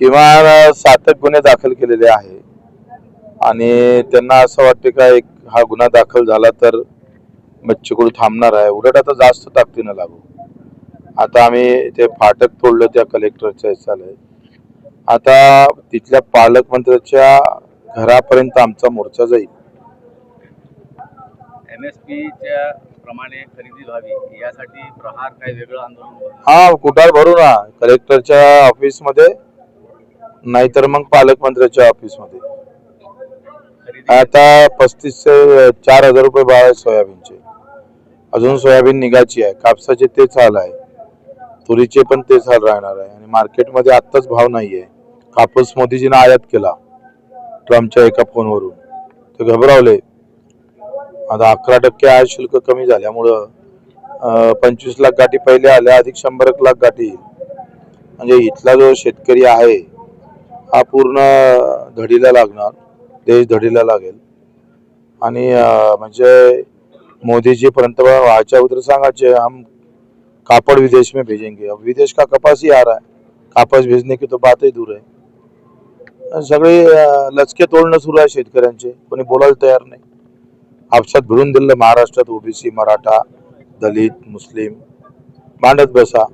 किमान सातक गुन्हे दाखल केलेले आहे. आणि त्यांना असं वाटते का एक हा गुन्हा दाखल झाला तर बच्चूकडू थांबणार आहे. उलट आता जास्त ताकदीनं लागू. आता आम्ही ते फाटक तोडलं त्या कलेक्टरच्या ह्याच्याला. आता तिथल्या पालकमंत्र्याच्या घरापर्यंत आमचा मोर्चा जाईल. एम एस पीच्या प्रमाणे खरेदी व्हावी यासाठी प्रहार काही वेगळं आंदोलन हा कुठार भरू ना. कलेक्टरच्या ऑफिसमध्ये नाहीतर मग पालकमंत्र्याच्या ऑफिसमध्ये. आता पस्तीस ते चार हजार रुपये भाव आहे सोयाबीनचे. अजून सोयाबीन निघायची आहे. कापसाचे तेच हाल आहे. तुरीचे पण तेच हाल राहणार आहे. आणि मार्केटमध्ये आत्ताच भाव नाही आहे कापूस मोदीजीनं आयात केला. ट्रम्पच्या एका फोनवरून. ते घबरावले. आता अकरा टक्के आयात शुल्क कमी झाल्यामुळं पंचवीस लाख गाठी पहिले आल्या. अधिक शंभर एक लाख गाठी म्हणजे इथला जो शेतकरी आहे हा पूर्ण धडीला लागणार देश धडीला लागेल. आणि म्हणजे मोदीजी पंतप्रधान व्हायच्या उतर सांगायचे हम कापड़ विदेश में भेजेंगे. अब विदेश का कपास ही आ रहा है। कापास भेजने की तो बात ही दूर आहे सगळे लचके तोडणं सुरू आहे शेतकऱ्यांचे. कोणी बोलायला तयार नाही. आपसात भिडून दिलं महाराष्ट्रात ओबीसी मराठा दलित मुस्लिम. मांडत बसा.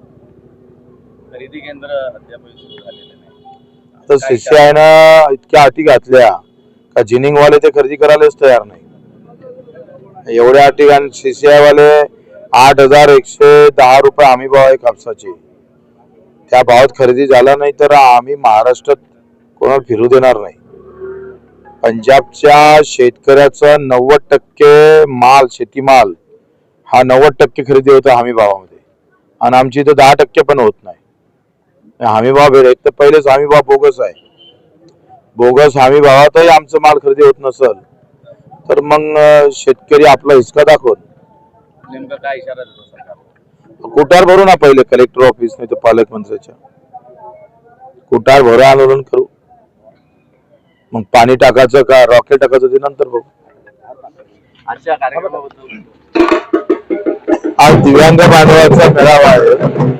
खरेदी केंद्र अद्याप सुरू झालेलं नाही. तर सीसीआयनं इतक्या अटी घातल्या. का जिनिंगवाले ते खरेदी करायलाच तयार नाही. एवढ्या अटी घाल सीसीआय वाले आठ हजार एकशे दहा रुपये हमी भाव आहे कापसाचे. त्या भावात खरेदी झाला नाही तर आम्ही महाराष्ट्रात कोणाला फिरू देणार नाही. पंजाबच्या शेतकऱ्याचा नव्वद टक्के माल शेतीमाल हा नव्वद टक्के खरेदी होतो हमी भावामध्ये. आणि आमची इथं दहा टक्के पण होत नाही. हमी भाव भेट तर पहिलेच हमी भाव बोगस आहे. बोगस हमी भावातही आमचं माल खरेदी होत नसल तर मग शेतकरी आपला हिसका दाखवत. नेमकं काय इशारा देतो सरकार? कुटार भरू ना पहिले कलेक्टर ऑफिस नाही तर पालकमंत्र्याच्या कुटार भरू आंदोलन करू. मग पाणी टाकायचं का रॉकेट टाकायचं ते नंतर बघू. आज दिव्यांग बांधवाचा मेळावा आहे.